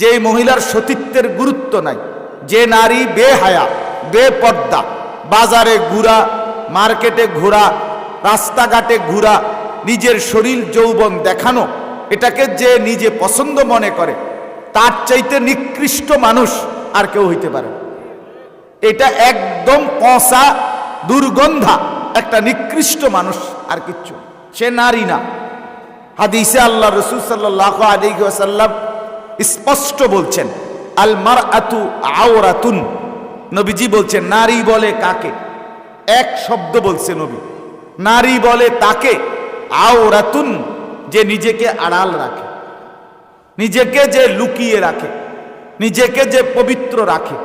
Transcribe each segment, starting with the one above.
যে মহিলার সতীত্বের গুরুত্ব নাই, যে নারী বেহায়া, বেপর্দা, বাজারে ঘুরা, মার্কেটে ঘোরা, রাস্তাঘাটে ঘোরা, নিজের শরীর যৌবন দেখানো, এটাকে যে নিজে পছন্দ মনে করে, তার চাইতে নিকৃষ্ট মানুষ আর কেউ হইতে পারে। এটা একদম পচা, দুর্গন্ধা একটা নিকৃষ্ট মানুষ আর কিচ্ছু সে নারী না হাদিসে আল্লাহ রসুল সাল্লাহ আলী সাল্লাম স্পষ্ট বলছেন, আল মার আতু আওরাতুন। নবীজি বলছেন, নারী বলে কাকে? এক শব্দ বলছে নবী, নারী বলে তাকে। আওরাতুন, যে নিজেকে আড়াল রাখে, নিজেকে যে লুকিয়ে রাখে, নিজেকে যে পবিত্র রাখে,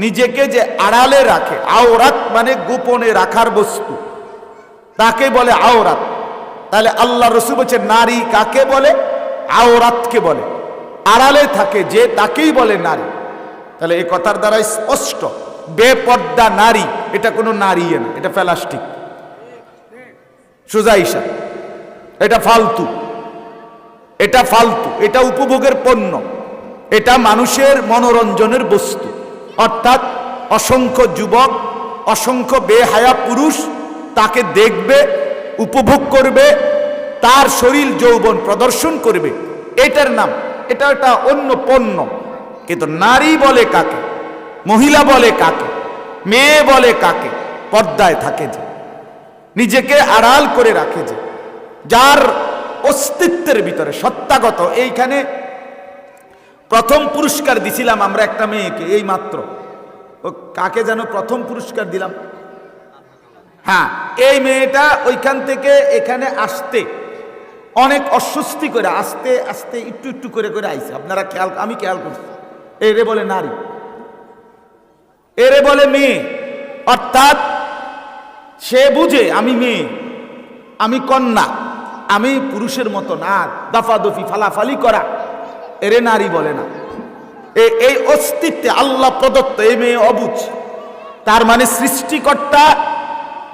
নিজেকে যে আড়ালে রাখে। আওরাত মানে গোপনে রাখার বস্তু। তাকে বলে আওরাত। তাহলে আল্লাহ রসুল বলছে নারী কাকে বলে? আওরাতকে বলে। আড়ালে থাকে, যে তাকেই বলে নারী। তাহলে এই কথার দ্বারা স্পষ্ট, বেপর্দা নারী, এটা কোনো নারী না, এটা প্লাস্টিক। সোজা হিসাব এটা ফালতু। এটা ফালতু, এটা উপভোগের পণ্য। এটা মানুষের মনোরঞ্জনের বস্তু। অর্থাৎ অসংখ্য যুবক, অসংখ্য বেহায়া পুরুষ তাকে দেখবে, উপভোগ করবে, তার শরীর যৌবন প্রদর্শন করবে। এটার নাম এটা একটা অন্য পণ্য। কিন্তু নারী বলে কাকে? মহিলা বলে কাকে? মেয়ে বলে কাকে? পর্দায় থাকে যে। নিজেকে আড়াল করে রাখে যে। যার অস্তিত্বের ভিতরে সত্তাগত, এইখানে প্রথম পুরস্কার দিছিলাম আমরা একটা মেয়েকে, এই মাত্র। ও কাকে যেন প্রথম পুরস্কার দিলাম? হ্যাঁ এই মেয়েটা ওইখান থেকে এখানে আসতে অনেক অস্বস্তি করে আস্তে আস্তে, একটু একটু করে করে আইছে। আপনারা খেয়াল, আমি খেয়াল করছি। এরে বলে নারী। এরে বলে মেয়ে। অর্থাৎ সে বুঝে, আমি মেয়ে। আমি কন্যা। আমি পুরুষের মতো না। দফাদফি, ফালাফালি করা। এরে নারী বলে না। এই অস্তিত্বে আল্লাহ প্রদত্ত এই মেয়ে অবুঝ তার মানে সৃষ্টিকর্তা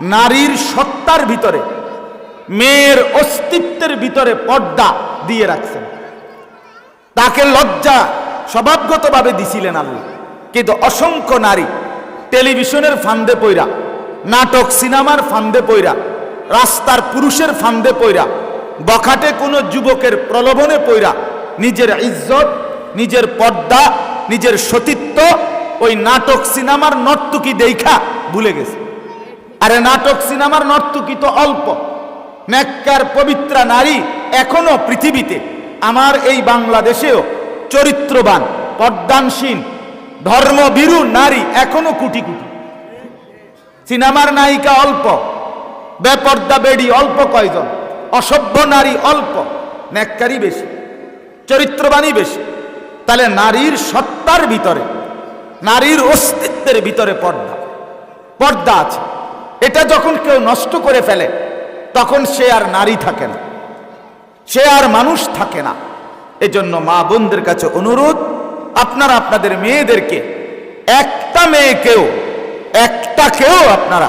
নারীর সত্তার ভিতরে। মেয়ের অস্তিত্বের ভিতরে পর্দা দিয়ে রাখছেন। তাকে লজ্জা স্বভাবগতভাবে দিছিলেন আল্লাহ। কিন্তু অসংখ্য নারী টেলিভিশনের ফান্দে পইরা, নাটক, সিনেমার ফান্দে পইরা, রাস্তার পুরুষের ফান্দে পইরা, বখাটে কোনো যুবকের প্রলোভনে পইরা নিজের ইজ্জত, নিজের পর্দা, নিজের সতীত্ব ওই নাটক, সিনেমার নর্তুকি দেখা ভুলে গেছে। আরে নাটক, সিনেমার নর্তুকি তো অল্প। নেককার পবিত্রা নারী এখনও পৃথিবীতে। আমার এই বাংলাদেশেও চরিত্রবান পদ্মানসীন ধর্মভীরু নারী এখনও কুটি কুটি সিনেমার নায়িকা অল্প, বেপর্দা বেডি অল্প কয়জন, অসভ্য নারী অল্প নেককারই বেশি, চরিত্রবানই বেশি। তাহলে নারীর সত্তার ভিতরে, নারীর অস্তিত্বের ভিতরে পর্দা পর্দা আছে। এটা যখন কেউ নষ্ট করে ফেলে তখন সে আর নারী থাকে না। সে আর মানুষ থাকে না। এজন্য মা বোনদের কাছে অনুরোধ, আপনারা আপনাদের মেয়েদেরকে, একটা মেয়েকেও, একটা কেউ আপনারা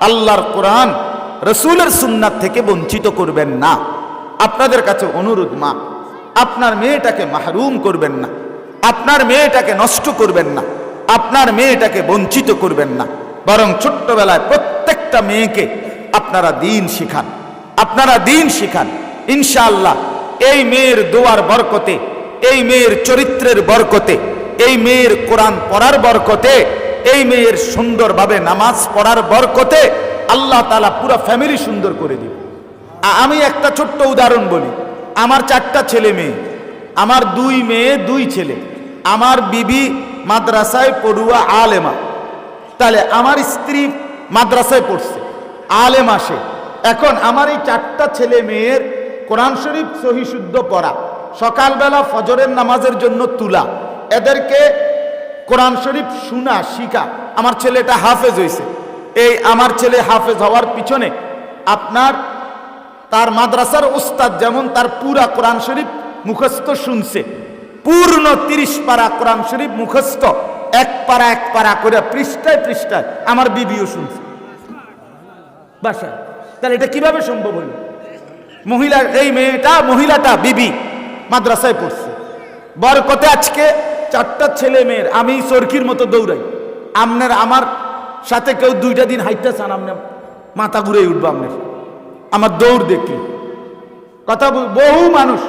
আল্লাহর কোরআন, রসুলের সুন্নাত থেকে বঞ্চিত করবেন না। আপনাদের কাছে অনুরোধ মা, আপনার মেয়েটাকে মাহরুম করবেন না। আপনার মেয়েটাকে নষ্ট করবেন না। আপনার মেয়েটাকে বঞ্চিত করবেন না। বরং ছোট্টবেলায় প্রত্যেকটা মেয়েকে আপনারা দিন শিখান। আপনারা দিন শিখান। ইনশাআল্লাহ এই মেয়ের দোয়ার বরকতে, এই মেয়ের চরিত্রের বরকতে, এই মেয়ের কোরআন পড়ার বরকতে, এই মেয়ের সুন্দরভাবে নামাজ পড়ার বরকতে আল্লাহ তালা পুরো ফ্যামিলি সুন্দর করে দিবে। আমি একটা ছোট্ট উদাহরণ বলি। আমার চারটা ছেলে মেয়ে। আমার দুই মেয়ে, দুই ছেলে। আমার বিবি মাদ্রাসায় পড়ুয়া আলেমা। তাহলে আমার স্ত্রী মাদ্রাসায় পড়ছে। আলেম আসে। এখন আমার এই চারটা ছেলে মেয়ের কোরআন শরীফ সহি শুদ্ধ পড়া, সকালবেলা ফজরের নামাজের জন্য তুলা, এদেরকে কোরআন শরীফ শোনা, শিখা। আমার ছেলেটা হাফেজ হয়েছে। এই আমার ছেলে হাফেজ হওয়ার পিছনে আপনার তার মাদ্রাসার উস্তাদ যেমন তার পুরা কোরআন শরীফ মুখস্থ শুনছে। পূর্ণ তিরিশ পারা কোরআন শরীফ মুখস্থ, এক পারা এক পারা করে পৃষ্ঠায় পৃষ্ঠায় আমার বিবিও শুনছে। বাসায় তাহলে এটা কীভাবে সম্ভব হইল মহিলা এই মেয়েটা, মহিলাটা বিবি মাদ্রাসায় পড়ছে। বরকতে আজকে চারটা ছেলে মেয়ের, আমি চরকির মতো দৌড়াই। আপনার আমার সাথে কেউ দুইটা দিন হাইটটা চান আপনার মাথা ঘুরে উঠবো আপনার আমার দৌড় দেখি কথা বহু মানুষ,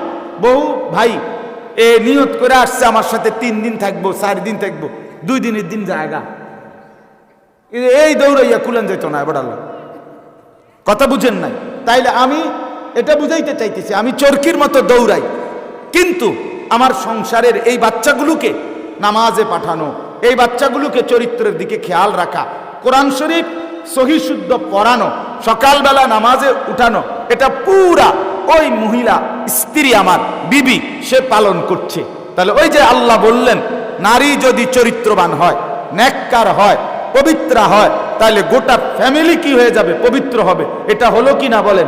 বহু ভাই এ নিয়ত করে আসছে, আমার সাথে তিন দিন থাকব, চার দিন থাকব, দুই দিনের দিন জায়গা। এই দৌড়াইয়া কুলেন যেত না আল্লাহ। কথা বুঝেন নাই। তাইলে আমি এটা বুঝাইতে চাইতেছি, আমি চরকির মতো দৌড়াই। কিন্তু আমার সংসারের এই বাচ্চাগুলোকে নামাজে পাঠানো, এই বাচ্চাগুলোকে চরিত্রের দিকে খেয়াল রাখা, কোরআন শরীফ সহিশুদ্ধ পড়ানো, সকালবেলা নামাজে উঠানো, এটা পুরা ওই মহিলা, স্ত্রী আমার, বিবি, সে পালন করছে। তাহলে ওই যে আল্লাহ বললেন, নারী যদি চরিত্রবান হয় নেককার হয়, পবিত্র হয় তাহলে গোটা ফ্যামিলি কি হয়ে যাবে? পবিত্র হবে। এটা হলো কি না বলেন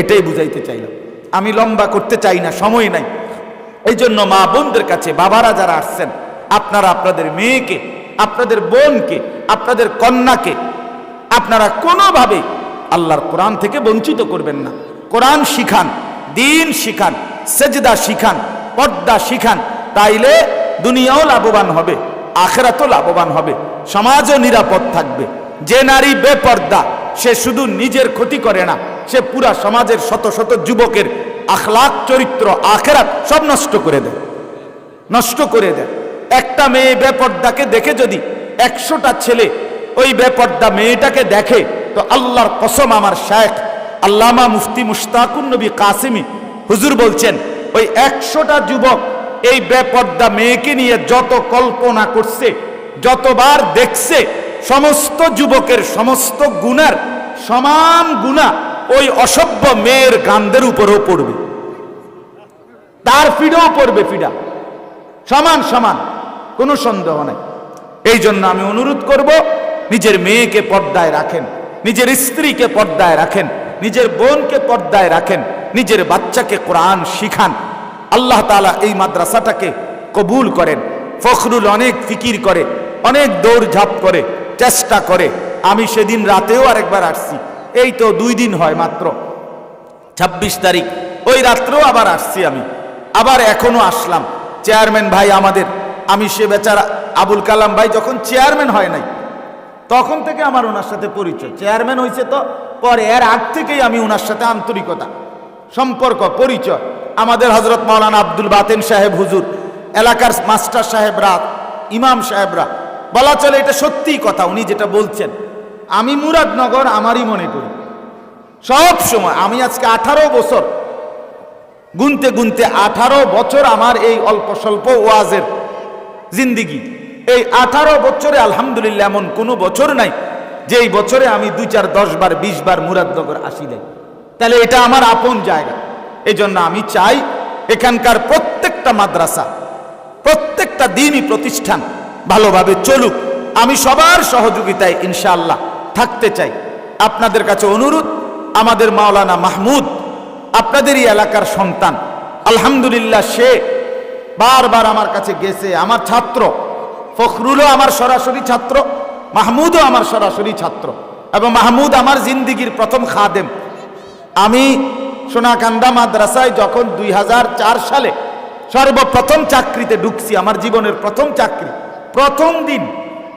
এটাই বুঝাইতে চাইলাম। আমি লম্বা করতে চাই না, সময় নাই। এই জন্য মা বোনদের কাছে, বাবারা যারা আসছেন, আপনারা আপনাদের মেয়েকে, আপনাদের বোনকে, আপনাদের কন্যাকে, আপনারা কোনোভাবে আল্লাহর কোরআন থেকে বঞ্চিত করবেন না। কোরআন শিখান, দিন শিখান, সেজদা শিখান, পর্দা শিখান, তাইলে দুনিয়াও লাভবান হবে, আখেরাতও লাভবান হবে, সমাজও নিরাপদ থাকবে। যে নারী বেপর্দা, সে শুধু নিজের ক্ষতি করে না, সে পুরা সমাজের শত শত যুবকের আখলাক চরিত্র, আখেরাত সব নষ্ট করে দেয়। নষ্ট করে দেয়। একটা মেয়ে বেপর্দাকে দেখে যদি একশোটা ছেলে ওই বেপর্দা মেয়েটাকে দেখে, তো আল্লাহর কসম আমার শেখ আল্লামা মুফতি মুশতাকুন নবী কাসিমি হুজুর বলছেন, ওই একশোটা যুবক এই বেপর্দা মেয়েকে নিয়ে যত কল্পনা করছে, যতবার দেখছে সমস্ত যুবকের সমস্ত গুণার সমান গুণা ওই অসভ্য মেয়ের গান্দের উপরেও পড়বে। তার ফিডেও পড়বে ফিডা। সমান সমান, কোনো সন্দেহ নাই। এই জন্য আমি অনুরোধ করব, নিজের মেয়েকে পর্দায় রাখেন, নিজের স্ত্রীকে পর্দায় রাখেন, নিজের বোনকে পর্দায় রাখেন, নিজের বাচ্চাকে কোরআন শিখান। আল্লাহ তাআলা এই মাদ্রাসাটাকে কবুল করেন, ফখরুল অনেক ফিকির করে, অনেক দৌড়ঝাঁপ করে চেষ্টা করে। আমি সেদিন রাতেও আরেকবার আসছি। এই তো দুই দিন হয় মাত্র। ছাব্বিশ তারিখ। ওই রাত্রেও আবার আসছি আমি। আবার এখনও আসলাম। চেয়ারম্যান ভাই আমাদের। আমি সে বেচারা আবুল কালাম ভাই যখন চেয়ারম্যান হয় নাই, তখন থেকে আমার ওনার সাথে পরিচয়। চেয়ারম্যান হয়েছে তো পরে, এর আগ থেকেই আমি ওনার সাথে আন্তরিকতা, সম্পর্ক, পরিচয়। আমাদের হজরত মাওলানা আব্দুল বাতেন সাহেব হুজুর, এলাকার মাস্টার সাহেবরা, ইমাম সাহেবরা বলা চলে, এটা সত্যিই কথা, উনি যেটা বলছেন। আমি মুরাদনগর, আমারই মনে করি। সব সময়, আমি আজকে আঠারো বছর, গুনতে গুনতে আঠারো বছর আমার এই অল্প স্বল্প ওয়াজের জিন্দিগি। এই আঠারো বছরে আলহামদুলিল্লাহ এমন কোনো বছর নাই যে এই বছরে আমি দুই চার, দশ বার, বিশ বার মুরাদনগর আসি নাই। তাহলে এটা আমার আপন জায়গা। এই জন্য আমি চাই, এখানকার প্রত্যেকটা মাদ্রাসা, প্রত্যেকটা দিনই প্রতিষ্ঠান ভালোভাবে চলুক। আমি সবার সহযোগিতায় ইনশাআল্লাহ থাকতে চাই। আপনাদের কাছে অনুরোধ, আমাদের মাওলানা মাহমুদ, আপনাদেরই এলাকার সন্তান। আলহামদুলিল্লাহ সে বারবার আমার কাছে গেছে, আমার ছাত্র। ফখরুলও আমার সরাসরি ছাত্র, মাহমুদও আমার সরাসরি ছাত্র। এবং মাহমুদ আমার জিন্দিগির প্রথম খাদেম। আমি সোনাকান্দা মাদ্রাসায় যখন দুই হাজার চার সালে সর্বপ্রথম চাকরিতে ঢুকছি, আমার জীবনের প্রথম চাকরি প্রথম দিন,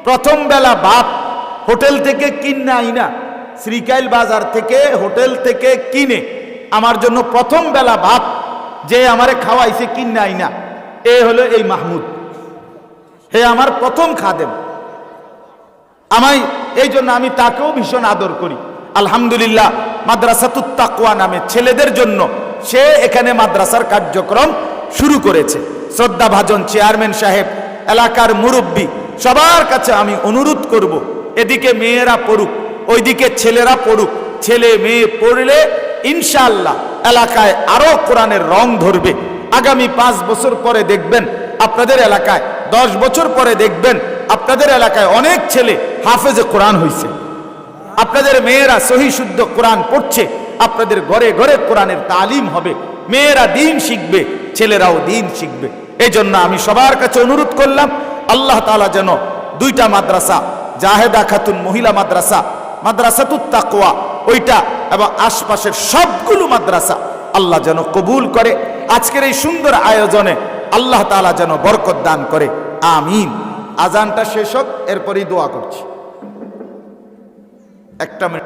প্রথম বেলা বাপ হোটেল থেকে কিনে আইনা শ্রীকাইল বাজার থেকে, হোটেল থেকে কিনে। আমার জন্য প্রথম বেলা ভাত যে আমারে খাওয়াইছে কিনে আইনা এ হলো এই মাহমুদ। হে আমার প্রথম খাদেম। আমায় এই জন্য আমি তাকেও ভীষণ আদর করি। আলহামদুলিল্লাহ, মাদ্রাসাতুত তাকওয়া নামে ছেলেদের জন্য সে এখানে মাদ্রাসার কার্যক্রম শুরু করেছে। শ্রদ্ধা ভাজন চেয়ারম্যান সাহেব এলাকার মুরব্বী, সবার কাছে আমি অনুরোধ করব, এদিকে মেয়েরা পড়ুক, ওইদিকে ছেলেরা পড়ুক, ছেলে মেয়ে পড়লে ইনশাআল্লাহ এলাকায় আরও কোরআনের রং ধরবে। আগামী পাঁচ বছর পরে দেখবেন আপনাদের এলাকায়, দশ বছর পরে দেখবেন আপনাদের এলাকায় অনেক ছেলে হাফেজে কোরআন হয়েছে আপনাদের মেয়েরা সহি শুদ্ধ কোরআন পড়ছে, আপনাদের ঘরে ঘরে কোরআনের তালিম হবে। মেয়েরা দিন শিখবে, ছেলেরাও দিন শিখবে। এই জন্য আমি সবার কাছে অনুরোধ করলাম, আল্লাহ তাআলা যেন দুইটা মাদ্রাসা, জাহেদা খাতুন মহিলা মাদ্রাসা, মাদ্রাসাতুত তাকওয়া, ওইটা এবং আশপাশের সবগুলো মাদ্রাসা আল্লাহ যেন কবুল করে। আজকের এই সুন্দর আয়োজনে আল্লাহ তাআলা যেন বরকত দান করে। আমিন। আজানটা শেষ হোক, এরপরই দোয়া করছি। একটা মিনিট।